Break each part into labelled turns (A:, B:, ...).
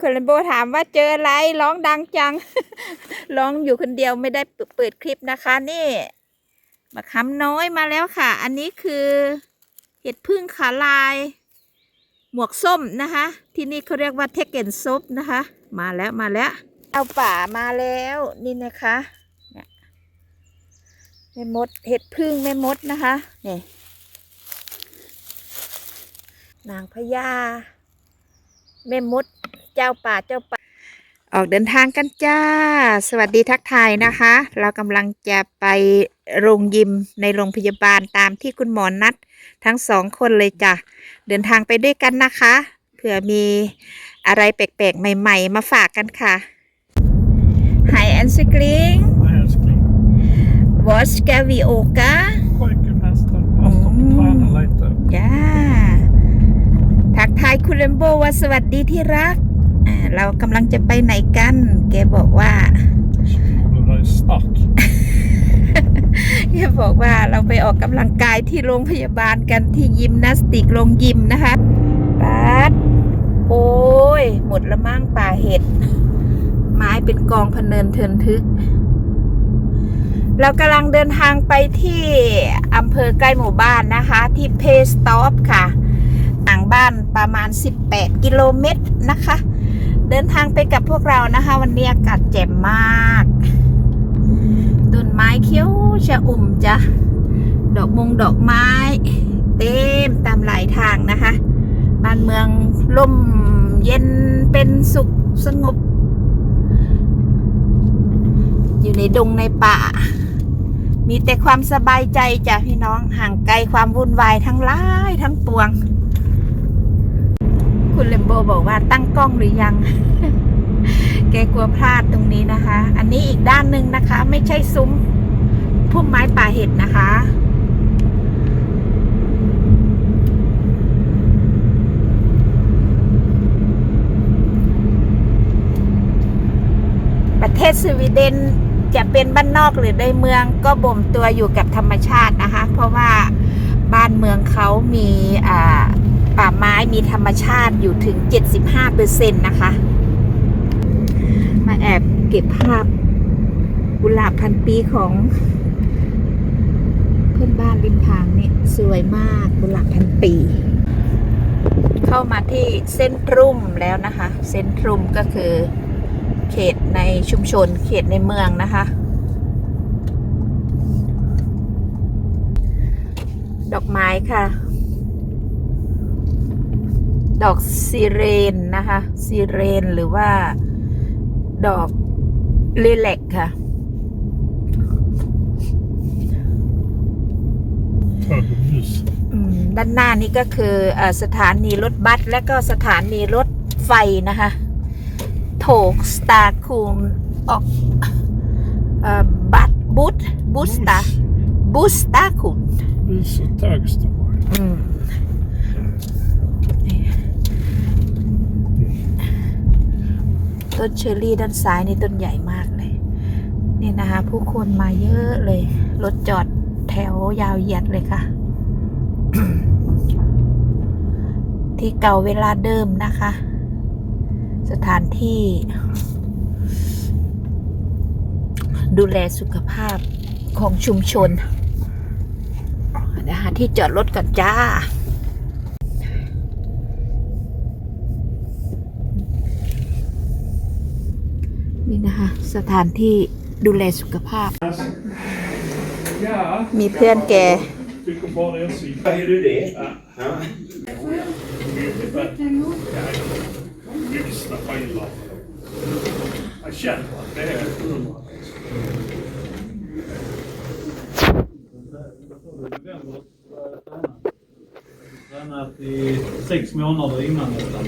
A: คุณเลนโบถามว่าเจออะไรร้องดังจัง ร้องอยู่คนเดียวไม่ได้เปิดคลิปนะคะนี่บักคำน้อยมาแล้วค่ะ อันนี้คือเห็ดพึ่งขาลาย หมวกส้มนะคะ ที่นี่เขาเรียกว่าเทคเกนซบนะคะ มาแล้วมาแล้ว เอาป่ามาแล้วนี่นะคะแม่มดเห็ดพึ่งแม่มดนะคะนี่นางพญา แม่มดเจ้าป่าเจ้าป่า ออกเดินทางกันจ้า สวัสดีทักทายนะคะ เรากำลังจะไปโรงยิมในโรงพยาบาลตามที่คุณหมอนัด ทั้งสองคนเลยจ้ะ เดินทางไปด้วยกันนะคะ เผื่อมีอะไรแปลกๆ ใหม่ ๆ มาฝากกันค่ะ Hi älskling
B: älskling.
A: Vad ska vi åka?
B: Sjukgymnasten, pastorn,
A: Mm.
B: tränar lite.
A: จ้า ทักทายคุณ เลมโบว่าสวัสดีที่รักอ่าเรากำลังจะไปไหนกัน แกบอกว่า
B: Håller dig stark.
A: แกบอกว่าเราไปออกกำลังกายที่โรงพยาบาลกันที่ยิมนาสติกโรงยิมนะคะปัดโอ้ย หมดละมั่งป่าเห็ด ไม้เป็นกองพะเนินเทินทึก เรากำลังเดินทางไปที่อำเภอใกล้หมู่บ้านนะคะ ที่เพสตอปค่ะห่าง บ้านประมาณ 18 กิโลเมตรนะคะ เดินทางไปกับพวกเรานะคะ วันนี้อากาศแจ่มมากต้นไม้เขียวชะอุ่มจ้ะดอกมงดอกไม้ เต็มตามหลายทางนะคะ บ้านเมืองร่มเย็นเป็นสุขสงบ อยู่ในดงในป่า มีแต่ความสบายใจจ้ะพี่น้องห่างไกลความวุ่นวายทั้งหลายทั้งปวง คุณเลมโบบอกว่าตั้งกล้องหรือยัง แกกลัวพลาดตรงนี้นะคะ อันนี้อีกด้านหนึ่งนะคะ ไม่ใช่ซุ้มพุ่มไม้ป่าเห็ดนะคะ ประเทศสวีเดนจะเป็นบ้านนอกหรือในเมืองก็บ่มตัวอยู่กับธรรมชาตินะคะ เพราะว่าบ้านเมืองเขามีอ่า ป่าไม้มีธรรมชาติอยู่ถึง 75%นะคะ มาแอบเก็บภาพกุหลาบพันปีของเพื่อนบ้านริมทางนี่สวยมากกุหลาบพันปี เข้ามาที่เส้นทรุ่มแล้วนะคะ เส้นทรุ่มก็คือเขตในชุมชนเขตในเมืองนะคะ ดอกไม้ค่ะ ดอกซีเรนนะคะซีเรนหรือว่าดอกเลเล็กค่ะ
B: Törnljus.
A: อืมด้านหน้านี้ก็คือเออสถานีรถบัสและก็สถานีรถไฟนะคะ โถกสตาร์คูนออกเอ่อบัสบุสบุสตาบุสตาคูน
B: Bus och tågstationer.
A: อืม ต้นเชอร์รี่ด้านซ้ายนี่ต้นใหญ่มากเลยนี่นะคะ ผู้คนมาเยอะเลย รถจอดแถวยาวเหยียดเลยค่ะ ที่เก่าเวลาเดิมนะคะ สถานที่ ดูแลสุขภาพของชุมชนเดี๋ยวหาที่จอดรถก่อนจ้า นี่นะคะ สถานที่ดูแลสุขภาพ
B: Ja,
A: มีเพื่อนแก
B: tycker bara det är så
C: Vad är du det? Ja.
B: Yxna skivor. Jag känner att det är hundra.
D: Tränat i sex månader innan nästan.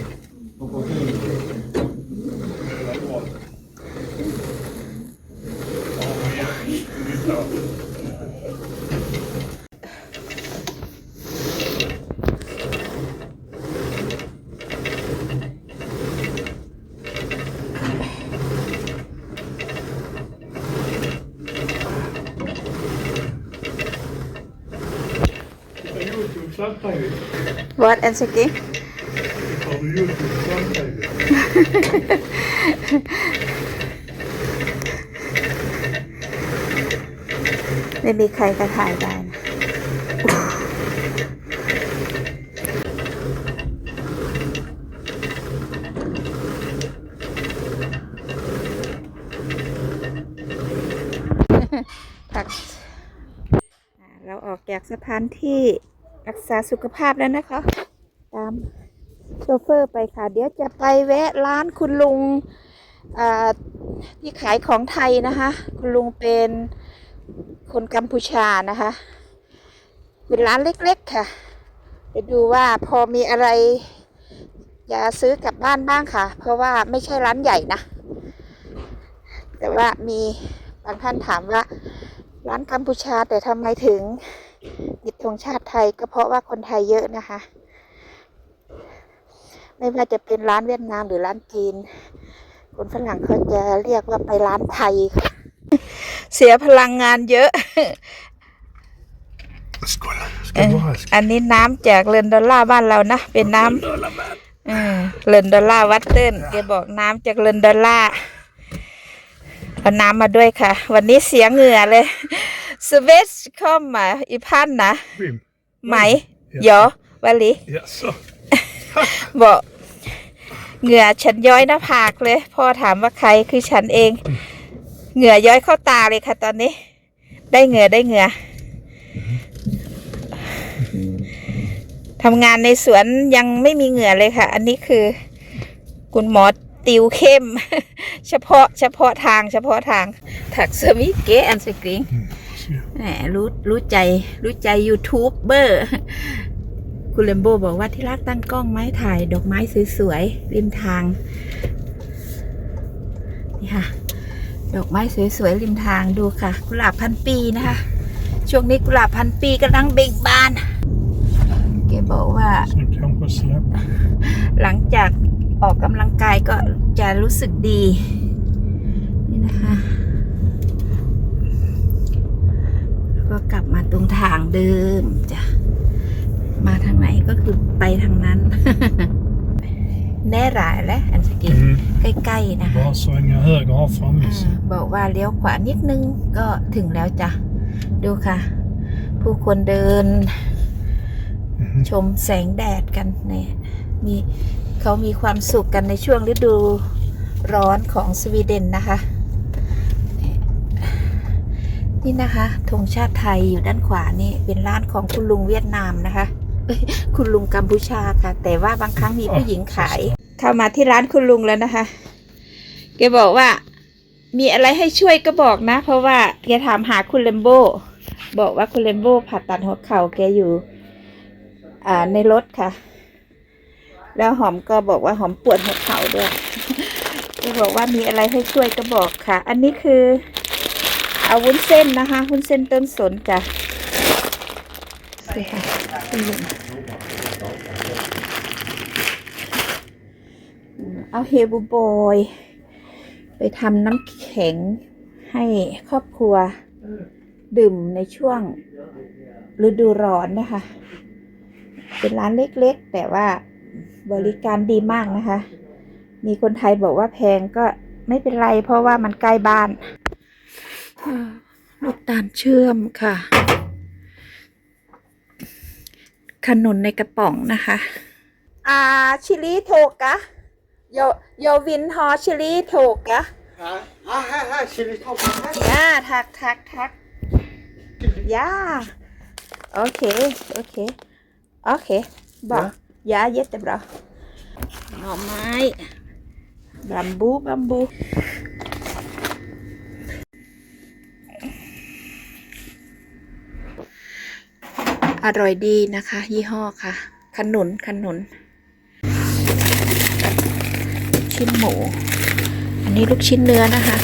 A: What and Siki
B: Har du Youtube samtidigt?
A: ไม่มีใครก็ถ่ายได้นะผักอ่าเราออกจากสถานที่ รักษาสุขภาพแล้วนะคะ ตามโชเฟอร์ไปค่ะ เดี๋ยวจะไปแวะร้านคุณลุงที่ขายของไทยนะคะ คุณลุงเป็นคนกัมพูชานะคะ เป็นร้านเล็กๆค่ะ ไปดูว่าพอมีอะไรจะซื้อกลับบ้านบ้างค่ะ เพราะว่าไม่ใช่ร้านใหญ่นะ แต่ว่ามีบางท่านถามว่าร้านกัมพูชาแต่ทำไมถึง หยิบธงชาติไทยก็เพราะว่าคนไทยเยอะนะคะ ไม่ว่าจะเป็นร้านเวียดนามหรือร้านจีน คนฝรั่งเขาจะเรียกว่าไปร้านไทยค่ะเสียพลังงานเยอะ
B: Skål.
A: เอ่อ
B: Ska du ha?
A: อันนี้น้ำจากเรนดอลลาร์บ้านเรานะ เป็นน้ำเออเรนดอลลาร์วัตเติลแกบอกน้ำจากเรนดอลลาร์เอาน้ำมาด้วยค่ะ วันนี้เสียเหงื่อเลย สเวสคอมมาอีพันนะ
B: Vim.
A: ไหมเหยอวลี
B: Jaså?
A: บอกเหงื่อฉันย้อยหน้าผากเลย พ่อถามว่าใครคือฉันเอง เหงื่อย้อยเข้าตาเลยค่ะตอนนี้ ได้เหงื่อได้เหงื่อทำงานในสวนยังไม่มีเหงื่อเลยค่ะ อันนี้คือ คุณหมอติวเข้ม เฉพาะเฉพาะทางเฉพาะทางถักสมิเกะอันสกริง
B: Varsågod.
A: แหมรู้รู้ใจ รู้ใจยูทูบเบอร์คุณเลมโบบอกว่าที่รักตั้งกล้องไหมถ่าย ดอกไม้สวยๆริมทาง นี่ค่ะ ดอกไม้สวยๆริมทางดูค่ะ กุหลาบพันปีนะคะ ช่วงนี้กุหลาบพันปีกำลังเบ่งบานแกบอกว่า
B: Så kanske släppa.
A: หลังจากออกกำลังกายก็จะรู้สึกดี นี่นะคะ แล้วก็กลับมาตรงทาง เดิมจ้ะมาทางไหนก็คือไปทางนั้น แน่หลายแล้วอันสกิน
B: Mm.
A: ใกล้ๆนะคะ
B: Bara svänga höger av framme.
A: อ่า
B: så.
A: บอกว่าเลี้ยวขวานิดนึงก็ถึงแล้วจ้ะ ดูค่ะ ผู้คนเดิน
B: Mhm.
A: ชมแสงแดดกันเนี่ยมีเขามีความสุขกันในช่วงฤดูร้อนของสวีเดนนะคะ นี่นะคะธงชาติไทยอยู่ด้านขวานี่เป็นร้านของคุณลุงเวียดนามนะคะคุณลุงกัมพูชาค่ะ แต่ว่าบางครั้งมีผู้หญิงขาย เข้ามาที่ร้านคุณลุงแล้วนะคะแกบอกว่า มีอะไรให้ช่วยก็บอกนะ เพราะว่าแกถามหาคุณเลมโบบอกว่าคุณเลมโบผ่าตัดหัวเข่าแกอยู่อ่าในรถค่ะ แล้วหอมก็บอกว่าหอมปวดหัวเข่าด้วยแกบอกว่ามีอะไรให้ช่วยก็บอกค่ะ อันนี้คือ เอาวุ้นเส้นนะคะ วุ้นเส้นต้นสนจ้ะนี่ค่ะคุณลุงอืมเอาเฮบูบอย ไปทำน้ำแข็งให้ครอบครัวดื่มในช่วงฤดูร้อนนะคะ เป็นร้านเล็กๆ แต่ว่าบริการดีมากนะคะ มีคนไทยบอกว่าแพงก็ไม่เป็นไรเพราะว่ามันใกล้บ้านอ่า ลูกตาลเชื่อมค่ะ ขนุนในกระป๋องนะคะ อ่าชิลีโทกะโยโยวินฮอชิลีโทกะ
C: Ja, här, här, chilitoppen. Här.
A: ย่าทักทักทักย่าโอเค โอเค โอเค บอกย่าเย็ดแต่บรอหน่อไม้บัมบูบัมบู อร่อยดีนะคะ ยี่ห้อค่ะ ขนุนขนุน ชิ้นหมู อันนี้ลูกชิ้นเนื้อนะคะ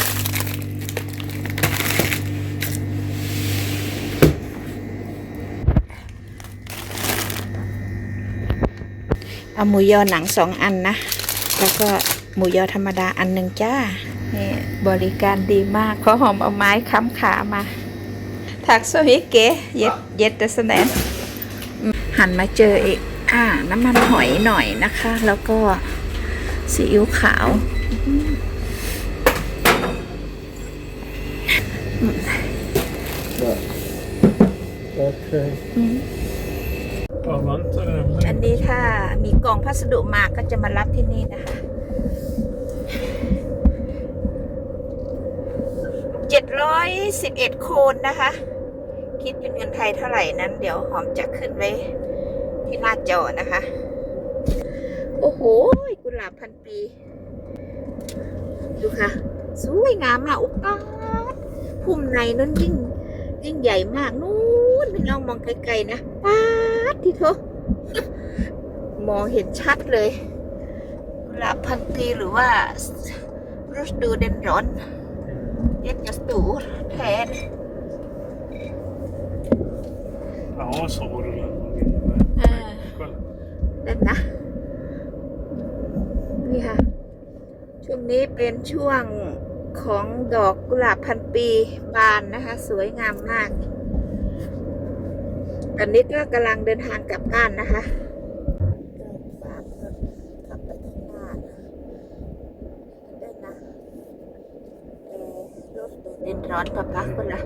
A: เอาหมูยอหนังสองอันนะ แล้วก็หมูยอธรรมดาอันหนึ่งจ้านี่บริการดีมากขอหอมเอาไม้ค้ำขามา ถักโซฮิเกะเย็ดเย็ดแต่สแนน หันมาเจออีกอ่า น้ำมันหอยหน่อยนะคะ แล้วก็ซีอิ๊วขาว
C: Okay.
D: Jag väntar
A: อันนี้ถ้ามีกล่องพัสดุมาก็จะมารับที่นี่นะคะเจ็ดร้อยสิบเอ็ดโคนนะคะ คิดเป็นเงินไทยเท่าไหร่นั้น เดี๋ยวหอมจะขึ้นไว้ ที่หน้าจอนะคะ โอ้โหกุหลาบพันปี ดูค่ะ สวยงามมากอุปาพุ่มในนั้นยิ่ง ยิ่งใหญ่มากนู้นพี่น้องมองไกลๆนะป๊าดที่เถอะมองเห็นชัดเลยกุหลาบพันปีหรือว่ารูสดูเดนรอนเย็ดจัสตูแทน
D: Ja, så var det.
A: เออ
D: Själv.
A: นั่นนะ นี่ค่ะ ช่วงนี้เป็นช่วงของดอกกุหลาบพันปีบานนะคะ สวยงามมาก อันนี้ก็กำลังเดินทางกลับบ้านนะคะฝากรถขับไปข้างหน้าได้นะเรนร้อนปะปะคนละ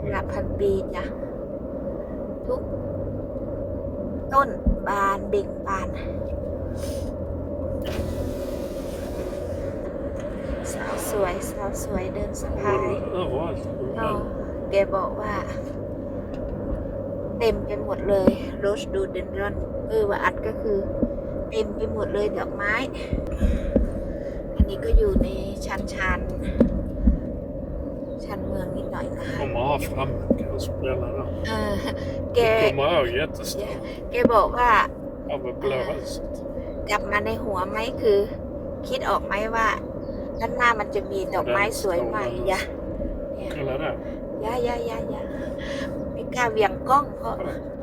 A: กุหลาบพันปีจ้ะทุกต้น บานเบ่งบาน สาวสวยสาวสวยเดินสะพาย
D: Det var
A: เอา
D: allt.
A: แกบอกว่า เต็มไปหมดเลยโรสดูเดนรอนเออว่าอัดก็คือ เต็มไปหมดเลยดอกไม้ อันนี้ก็อยู่ในชันชันชันเมืองนิดหน่อยนะคะ
D: Komma här fram kan jag spela där.
A: เออแก
D: Komma här jättestor.
A: แกบอกว่า
D: Av med blåhuset.
A: กลับมาในหัวไหมคือ คิดออกไหมว่าด้านหน้ามันจะมีดอกไม้สวยใหม่ยะ
D: Kolla där.
A: ยะยะยะยะไม่กล้าเหวียงกล้องเพราะ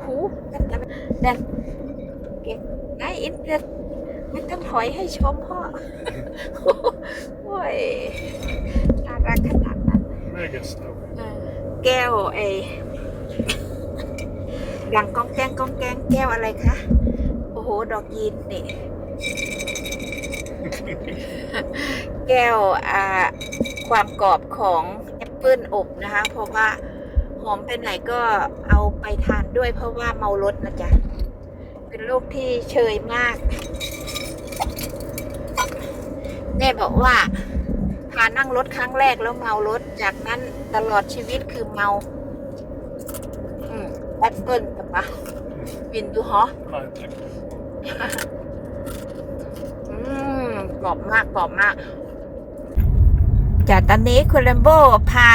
A: หูกันกันดันเก็บไออินเตอร์ไม่ต้องถอยให้ชมพ่อโอ้ยน่ารักขนาดนั้น
D: Mega stor.
A: เออแก้วไอ้ ดังก้องแกงก้องแกงแก้วอะไรคะ โอ้โห ดอกยีนนี่แก้วอ่าความกรอบของแอปเปิลอบนะคะ เพราะว่าหอมไปไหนก็เอาไปทานด้วยเพราะว่าเมารถนะจ๊ะ เป็นโรคที่เชยมากแม่บอกว่าพานั่งรถครั้งแรกแล้วเมารถ จากนั้นตลอดชีวิตคือเมา แอปเปิลกับปะวินดูฮอ
D: Nej, tack.
A: อืมกรอบมากกรอบมากจากตอนนี้คุณแลมโบพา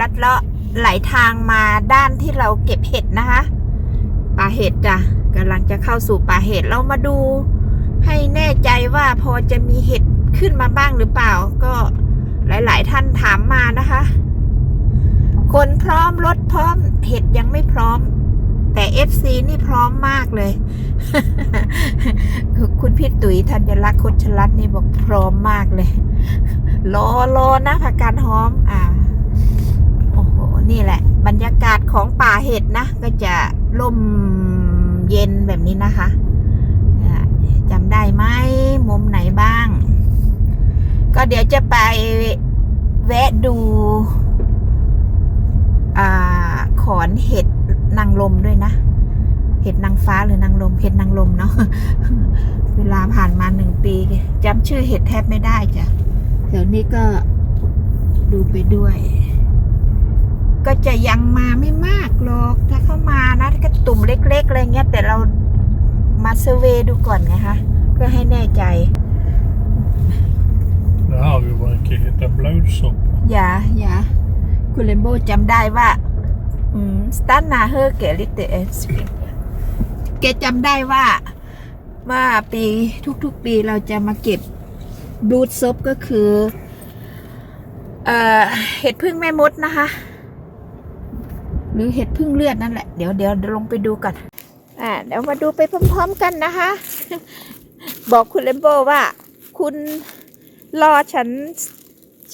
A: ลัดเลาะไหลทางมาด้านที่เราเก็บเห็ดนะคะป่าเห็ดจ้ะกำลังจะเข้าสู่ป่าเห็ดเรามาดู ให้แน่ใจว่าพอจะมีเห็ดขึ้นมาบ้างหรือเปล่า ก็หลาย ๆ ท่านถามมานะคะ คนพร้อมรถพร้อม เห็ดยังไม่พร้อม แต่ FC นี่พร้อมมากเลย คุณพี่ตุ๋ยธัญลักษณ์คชรัตน์นี่บอกพร้อมมากเลยรอรอนะผักกาดหอม อ่า โอ้โห นี่แหละ บรรยากาศของป่าเห็ดนะ ก็จะร่มเย็นแบบนี้นะคะจำได้ไหมมุมไหนบ้าง ก็เดี๋ยวจะไปแวะดู อ่าขอนเห็ดนางลมด้วยนะ เห็ดนางฟ้าหรือนางลม เห็ดนางลมเนาะ เวลาผ่านมาหนึ่งปีจำชื่อเห็ดแทบไม่ได้จ้ะแถวนี้ก็ดูไปด้วย ก็จะยังมาไม่มากหรอก ถ้าเข้ามานะก็ตุ่มเล็กๆอะไรเงี้ย แต่เรามาเซอร์เวย์ดูก่อนไงคะเพื่อให้แน่ใจ
D: Det här vi brukar hitta blodsoppa.
A: อย่าอย่า คุณเลมโบจำได้ว่าอืมสตันนาเฮอร์เกลิเตเอสแกจำได้ว่าว่าปีทุกๆปีเราจะมาเก็บบูทซบก็คือเออเห็ดพึ่งแม่มดนะคะ หรือเห็ดพึ่งเลือดนั่นแหละ เดี๋ยวเดี๋ยวลงไปดูกันอ่าเดี๋ยวมาดูไปพร้อมๆกันนะคะ บอกคุณเลมโบว่า คุณรอฉัน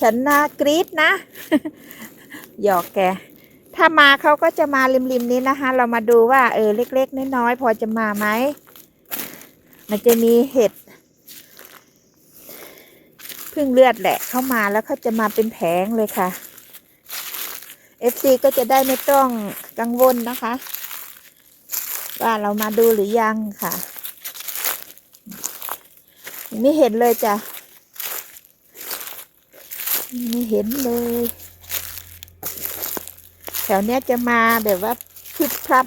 A: ฉันนากรีดนะ หยอกแก ถ้ามาเขาก็จะมาริมๆนี้นะคะ เรามาดูว่าเออเล็ก ๆน้อยๆพอจะมาไหม มันจะมีเห็ดพึ่งเลือดแหละเข้ามาแล้วเขาจะมาเป็นแผงเลยค่ะ FC ก็จะได้ไม่ต้องกังวลนะคะ ว่าเรามาดูหรือยังค่ะ ไม่เห็นเลยจ้ะ ไม่เห็นเลย แถวเนี้ยจะมาแบบว่าพรึบพรับ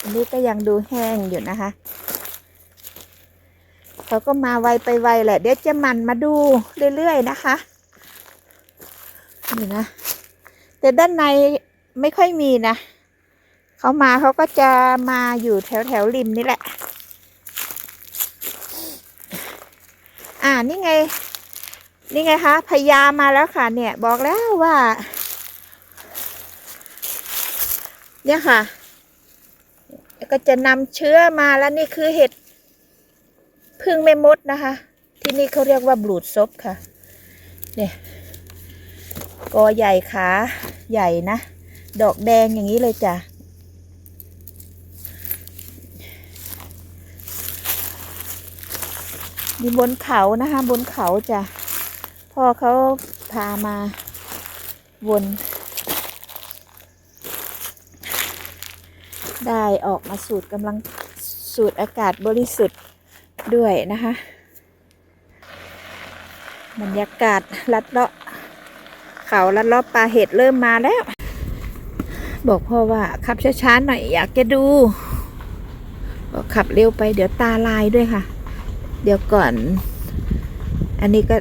A: อันนี้ก็ยังดูแห้งอยู่นะคะ เขาก็มาไวไปไวแหละ เดี๋ยวจะมันมาดูเรื่อยๆนะคะ นี่นะ แต่ด้านในไม่ค่อยมีนะ เขามาเขาก็จะมาอยู่แถวแถวๆริมนี่แหละ อ่านี่ไง นี่ไงคะพญามาแล้วค่ะเนี่ย บอกแล้วว่า เนี่ยค่ะก็จะนำเชื้อมาแล้วนี่คือเห็ดพึ่งแม่มดนะคะ ที่นี่เขาเรียกว่าบลูดซบค่ะ เนี่ยกอใหญ่ขาใหญ่นะ ดอกแดงอย่างนี้เลยจ้ะมีบนเขานะคะ บนเขาจ้ะพ่อเขาพามาวน ได้ออกมาสูดกำลังสูดอากาศบริสุทธิ์ด้วยนะคะ บรรยากาศลัดเลาะเขาลัดเลาะปลาเห็ดเริ่มมาแล้ว บอกพ่อว่าขับช้าๆหน่อยอยากจะดูบอกขับเร็วไปเดี๋ยวตาลายด้วยค่ะ เดี๋ยวก่อน อันนี้ก็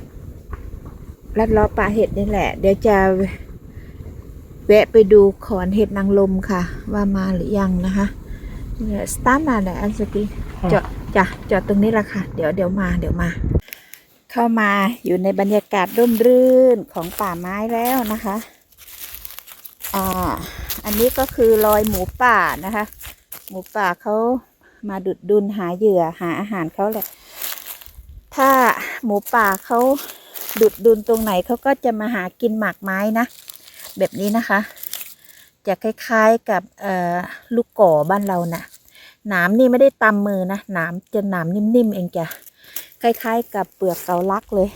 A: ลัดเลาะปลาเห็ดนี่แหละ เดี๋ยวจะ แวะไปดูขอนเห็ดนางลมค่ะ ว่ามาหรือยังนะคะสตาร์ทน่ะแหละอันสกีจอดจ้ะจอดตรงนี้ละค่ะ เดี๋ยวเดี๋ยวมาเดี๋ยวมา เข้ามาอยู่ในบรรยากาศร่มรื่นของป่าไม้แล้วนะคะอ่าอันนี้ก็คือรอยหมูป่านะคะ หมูป่าเขามาดุดดุนหาเหยื่อหาอาหารเขาแหละ ถ้าหมูป่าเขาดุดดุนตรงไหนเขาก็จะมาหากินหมากไม้นะ แบบนี้นะคะจะคล้ายๆกับลูกก่อบ้านเรานะ่ะหนามนี่ไม่ได้ตำมือนะหนามจะหนามนิ่มๆเองจ้ะคล้ายๆกับเปลือกเกาลักเลย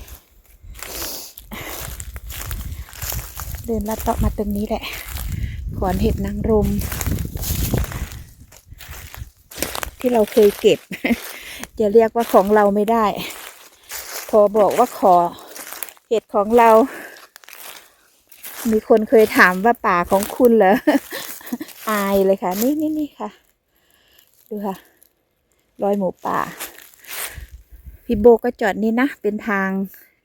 A: เดินลัดเลาะมาตรงนี้แหละขอนเห็ดนางรม ที่เราเคยเก็บ จะเรียกว่าของเราไม่ได้ พอบอกว่าขอเห็ดของเรา มีคนเคยถามว่าป่าของคุณเหรอ อายเลยค่ะ นี่นี่นี่ค่ะ ดูค่ะ รอยหมูป่า พี่โบก็จอดนี่นะ เป็นทาง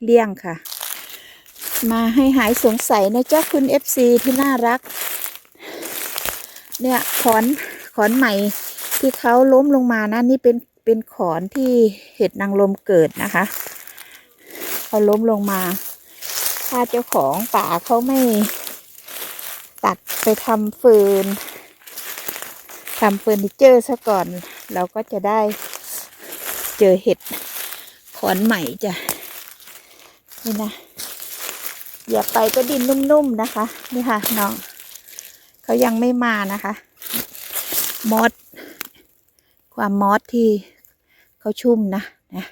A: เลี่ยงค่ะ มาให้หายสงสัยนะเจ้าคุณเอฟซีที่น่ารัก เนี่ยขอนขอนใหม่ที่เขาล้มลงมานะนี่เป็นเป็นขอนที่เห็ดนางลมเกิดนะคะ เขาล้มลงมา ถ้าเจ้าของป่าเขาไม่ ตัดไปทำฟิร์นทำเฟอร์นิเจอร์ซะก่อน เราก็จะได้เจอเห็ดขอนใหม่จ้ะนี่นะอย่าไปก็ดินนุ่มๆนะคะ นี่ค่ะน้องเขายังไม่มานะคะ มอสความมอสที่เขาชุ่มนะนะ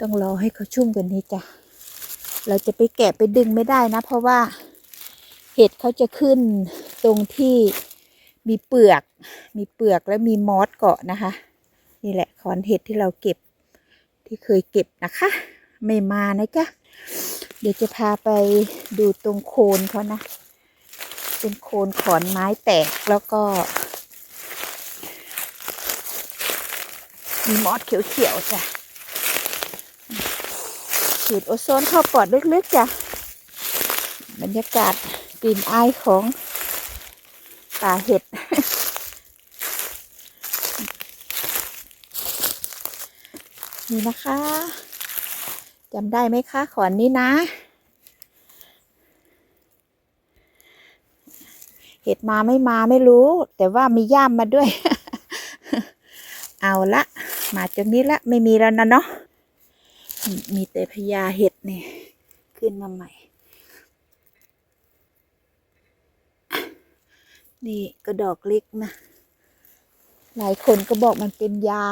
A: ต้องรอให้เขาชุ่มกันนี้จ้ะ เราจะไปแกะไปดึงไม่ได้นะ เพราะว่าเห็ดเขาจะขึ้นตรงที่มีเปลือก มีเปลือกแล้วมีมอสเกาะนะคะ นี่แหละขอนเห็ดที่เราเก็บที่เคยเก็บนะคะ ไม่มานะจ๊ะเดี๋ยวจะพาไปดูตรงโคนเขานะเป็นโคนขอนไม้แตกแล้วก็ มีมอสเขียวๆจ้ะ สูดโอโซนเข้าปอดลึกๆจ้ะ บรรยากาศกลิ่นอายของป่าเห็ด นี่นะคะจำได้ไหมคะขอนนี้นะ เห็ดมาไม่มาไม่รู้ แต่ว่ามีย่ามมาด้วย เอาละ มาจากนี้ละ ไม่มีแล้วนะเนาะ มีแต่พญาเห็ดเนี่ยขึ้นมาใหม่ นี่กระดอกเล็กนะ หลายคนก็บอกมันเป็นยา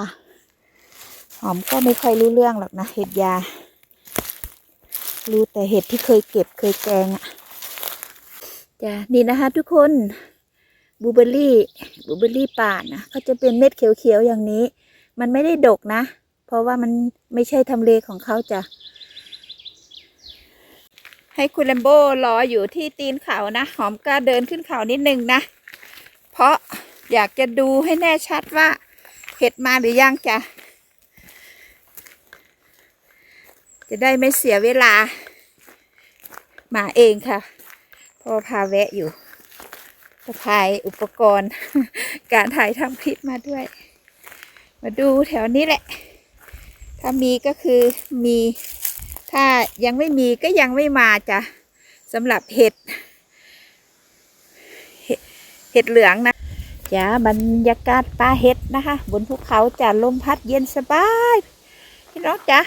A: หอมก็ไม่ค่อยรู้เรื่องหรอกนะ เห็ดยา รู้แต่เห็ดที่เคยเก็บเคยแกงอะจ้ะนี่นะคะทุกคนบูเบอร์รี่บูเบอร์รี่ป่านะก็จะเป็นเม็ดเขียวๆอย่างนี้ มันไม่ได้ดกนะ เพราะว่ามันไม่ใช่ทำเลของเขาจ้ะ ให้คุณแลมโบรออยู่ที่ตีนเขานะ หอมกล้าเดินขึ้นเขานิดนึงนะ เพราะอยากจะดูให้แน่ชัดว่าเห็ดมาหรือยังจ้ะ จะได้ไม่เสียเวลา มาเองค่ะ พอพาแวะอยู่สะพายอุปกรณ์ การถ่ายทำคลิปมาด้วย มาดูแถวนี้แหละ ถ้ามีก็คือมี ถ้ายังไม่มีก็ยังไม่มาจ้ะสำหรับเห็ด เห็ดเหลืองนะจ้าบรรยากาศป่าเห็ดนะคะ บนภูเขาจะลมพัดเย็นสบายพี่น้องจ้ะ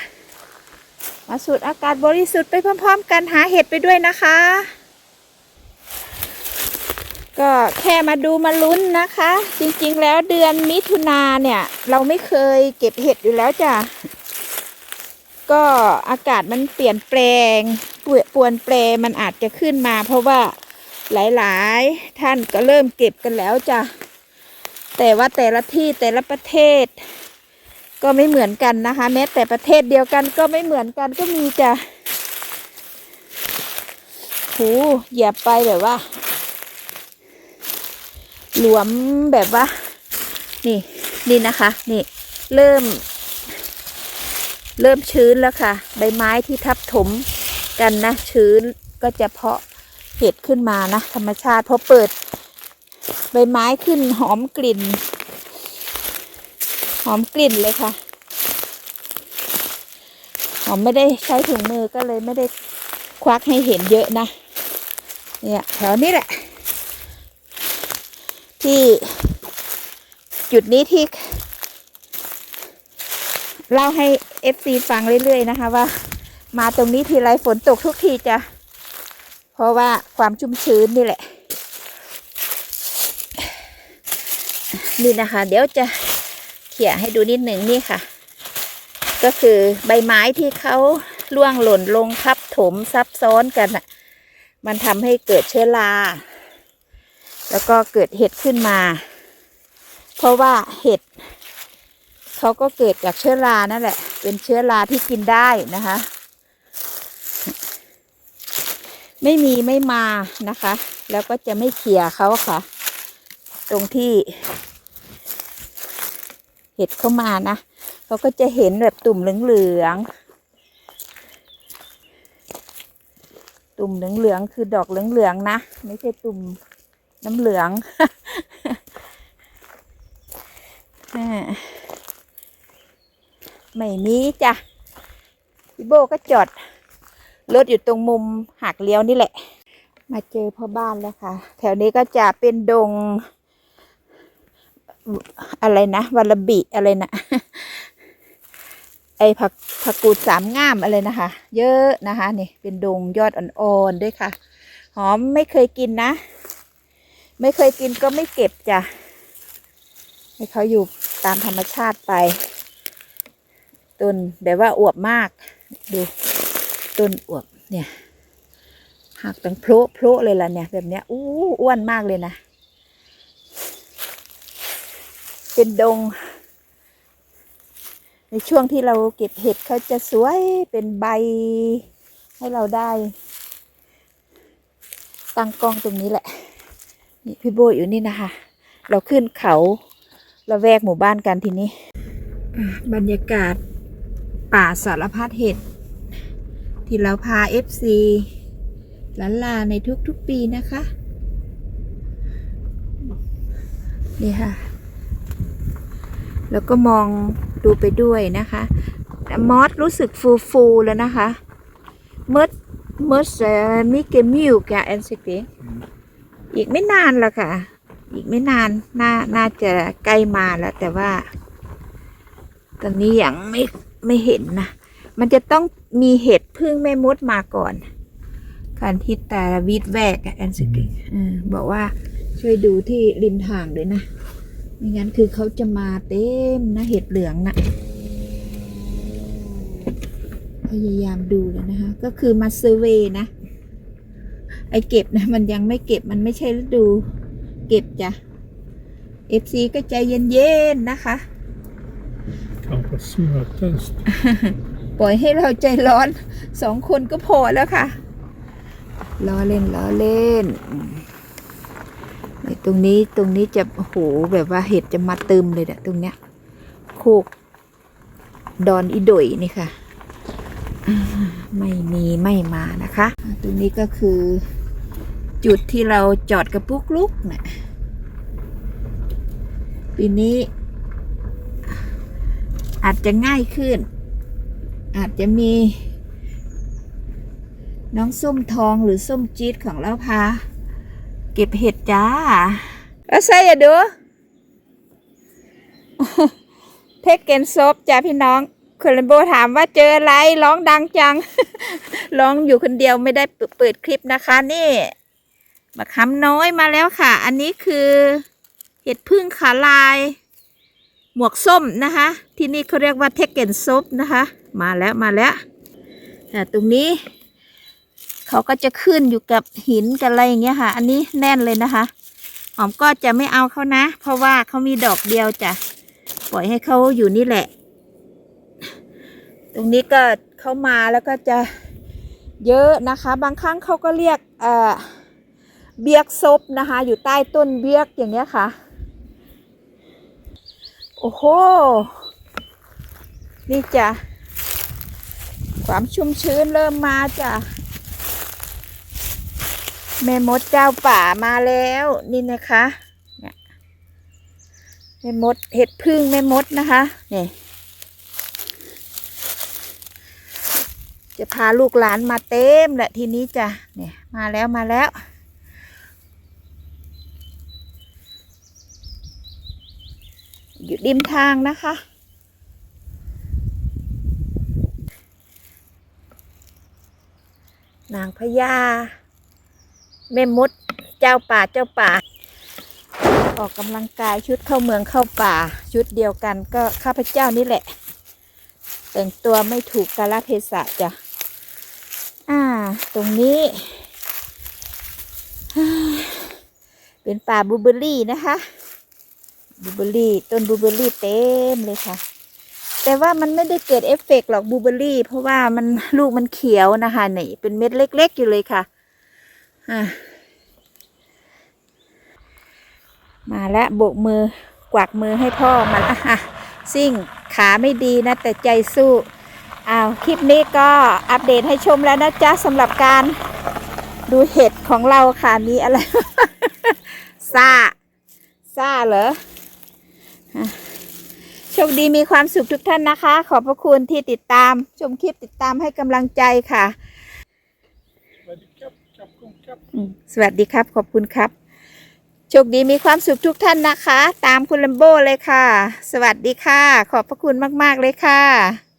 A: มาสูดอากาศบริสุทธิ์ไปพร้อม ๆ กันหาเห็ดไปด้วยนะคะ ก็แค่มาดูมาลุ้นนะคะ จริงๆแล้วเดือนมิถุนาเนี่ย เราไม่เคยเก็บเห็ดอยู่แล้วจ้ะ ก็อากาศมันเปลี่ยนแปลงปวยปวนแปรมันอาจจะขึ้นมา เพราะว่าหลายๆ ท่านก็เริ่มเก็บกันแล้วจ้ะแต่ว่าแต่ละที่แต่ละประเทศ ก็ไม่เหมือนกันนะคะ แม้แต่ประเทศเดียวกันก็ไม่เหมือนกันก็มีจ้ะโหเหยียบไปแบบว่า หลวมแบบว่า นี่นี่นะคะ นี่ เริ่ม เริ่มชื้นแล้วค่ะ ใบไม้ที่ทับถมกันนะ ชื้นก็จะเพาะเห็ดขึ้นมานะ ธรรมชาติพอเปิด ใบไม้ขึ้นหอมกลิ่น หอมกลิ่นเลยค่ะ หอมไม่ได้ใช้ถุงมือก็เลยไม่ได้ควักให้เห็นเยอะนะ เนี่ยแถวนี้แหละ ที่จุดนี้ที่เล่าให้ FC ฟังเรื่อย ๆ นะคะ ว่า มาตรงนี้ทีไรฝนตกทุกทีจ้ะเพราะว่าความชุ่มชื้นนี่แหละ นี่นะคะ เดี๋ยวจะเขี่ยให้ดูนิดหนึ่งนี่ค่ะ ก็คือใบไม้ที่เขาล่วงหล่นลงทับถมซับซ้อนกันอะ มันทำให้เกิดเชื้อรา แล้วก็เกิดเห็ดขึ้นมา เพราะว่าเห็ดเขาก็เกิดจากเชื้อรานั่นแหละ เป็นเชื้อราที่กินได้นะคะ ไม่มีไม่มานะคะ แล้วก็จะไม่เขี่ยเขาค่ะ ตรงที่ เห็ดเข้ามานะเขาก็จะเห็นแบบตุ่มเหลืองๆตุ่มเหลืองๆคือดอกเหลืองๆนะ ไม่ใช่ตุ่มน้ำเหลืองอ่า ไม่มีจ้ะพี่โบก็จอดรถอยู่ตรงมุมหักเลี้ยวนี่แหละ มาเจอพ่อบ้านแล้วค่ะ แถวนี้ก็จะเป็นดง อะไรนะวาลบิอะไรนะไอผักผักกูดสามง่ามอะไรนะคะ เยอะนะคะนี่เป็นดงยอดอ่อนๆด้วยค่ะ หอมไม่เคยกินนะ ไม่เคยกินก็ไม่เก็บจ้ะให้เขาอยู่ตามธรรมชาติไป ต้นแบบว่าอวบมาก ดูต้นอวบเนี่ยหักตั้งโพะโพะเลยล่ะเนี่ย แบบเนี้ยอู้อ้วนมากเลยนะ เป็นดง ในช่วงที่เราเก็บเห็ดเขาจะสวยเป็นใบ ให้เราได้ ตั้งกล้องตรงนี้แหละ นี่พี่โบอยู่นี่นะคะ เราขึ้นเขาเราแวกหมู่บ้านกันทีนี้ บรรยากาศ ป่าสารพัดเห็ด ที่เราพา FC ลันลาในทุกๆปีนะคะ นี่ค่ะ แล้วก็มองดูไปด้วยนะคะมอสรู้สึกฟูฟูๆแล้วนะคะเมื่อเมื่อมิเกมิวกับแอนซิกอีกไม่นานละค่ะ อีกไม่นานน่าน่าจะใกล้มาแล้วแต่ว่า ตอนนี้ยังไม่ ไม่เห็นนะมันจะต้องมีเห็ดพึ่งแม่มดมาก่อนคันทิตตาวิดแวกอะแอนซิกบอกว่าช่วยดูที่ริมทางด้วยนะไม่งั้นคือเขาจะมาเต็มนะเห็ดเหลืองนะเอพยายามดูแล้วนะคะ ก็คือมาเซอร์เวย์นะ ไอเก็บนะมันยังไม่เก็บมันไม่ใช่ฤดู เก็บจ้ะ FC ก็ใจเย็นๆนะคะ
B: Kanske smörtest.
A: ปล่อยให้เราใจร้อนสองคนก็พอแล้วค่ะล้อเล่นล้อเล่นตรงนี้ตรงนี้จะโอ้โหแบบว่าเห็ดจะมาเติมเลยเนี่ยตรงเนี้ยโคกดอนอีดุยนี่ค่ะ ไม่มีไม่มานะคะ ตรงนี้ก็คือ จุดที่เราจอดกระปุกลุกนะปีนี้ อาจจะง่ายขึ้น อาจจะมี น้องส้มทองหรือส้มจี๊ดของเราพา เก็บเห็ดจ้าแล้วใส่อย่าดูเทคเกนซบจ้าพี่น้องคุณเลนโบถามว่าเจออะไรร้องดังจัง ร้องอยู่คนเดียวไม่ได้เปิดคลิปนะคะนี่บักคำน้อยมาแล้วค่ะ อันนี้คือ เห็ดพึ่งขาลาย หมวกส้มนะคะ ที่นี่เขาเรียกว่าเทคเกนซบนะคะ มาแล้วมาแล้วแต่ตรงนี้ เขาก็จะขึ้นอยู่กับหินกับอะไรอย่างเงี้ยค่ะ อันนี้แน่นเลยนะคะ หอมก็จะไม่เอาเขานะ เพราะว่าเขามีดอกเดียวจ้ะปล่อยให้เขาอยู่นี่แหละ ตรงนี้ก็เขามาแล้วก็จะเยอะนะคะ บางครั้งเขาก็เรียกเออเบียกซบนะคะ อยู่ใต้ต้นเบียกอย่างเงี้ยค่ะ โอ้โห นี่จ้ะ ความชุ่มชื้นเริ่มมาจ้ะแม่มดเจ้าป่ามาแล้วนี่นะคะเนี่ยแม่มดเห็ดพึ่งแม่มดนะคะนี่จะพาลูกหลานมาเต็มแหละทีนี้จ้ะเนี่ยมาแล้วมาแล้ว อยู่ริมทางนะคะ นางพญาแม่มดเจ้าป่าเจ้าป่า ออกกำลังกายชุดเข้าเมืองเข้าป่า ชุดเดียวกันก็ข้าพเจ้านี่แหละ แต่งตัวไม่ถูกกาลเทศะจ้ะอ่า ตรงนี้ เป็นป่าบูเบอรี่นะคะ บูเบอร์รี่ต้นบูเบอร์รี่เต็มเลยค่ะ แต่ว่ามันไม่ได้เกิดเอฟเฟกต์หรอกบูเบอร์รี่ เพราะว่ามันลูกมันเขียวนะคะนี่เป็นเม็ดเล็ก ๆ อยู่เลยค่ะอะมาแล้วโบกมือกวักมือให้พ่อมาล้วอะซิ่งขาไม่ดีนะ แต่ใจสู้อ้าวคลิปนี้ก็อัปเดตให้ชมแล้วนะจ๊ะสำหรับการดูเห็ดของเราค่ะมีอะไรซ่าซ่าเหรอ โชคดีมีความสุขทุกท่านนะคะ ขอบพระคุณที่ติดตามชมคลิปติดตามให้กำลังใจค่ะอืมสวัสดีครับขอบคุณครับ โชคดีมีความสุขทุกท่านนะคะ ตามคุณลัมโบเลยค่ะ สวัสดีค่ะ ขอบพระคุณมาก ๆ เลยค่ะ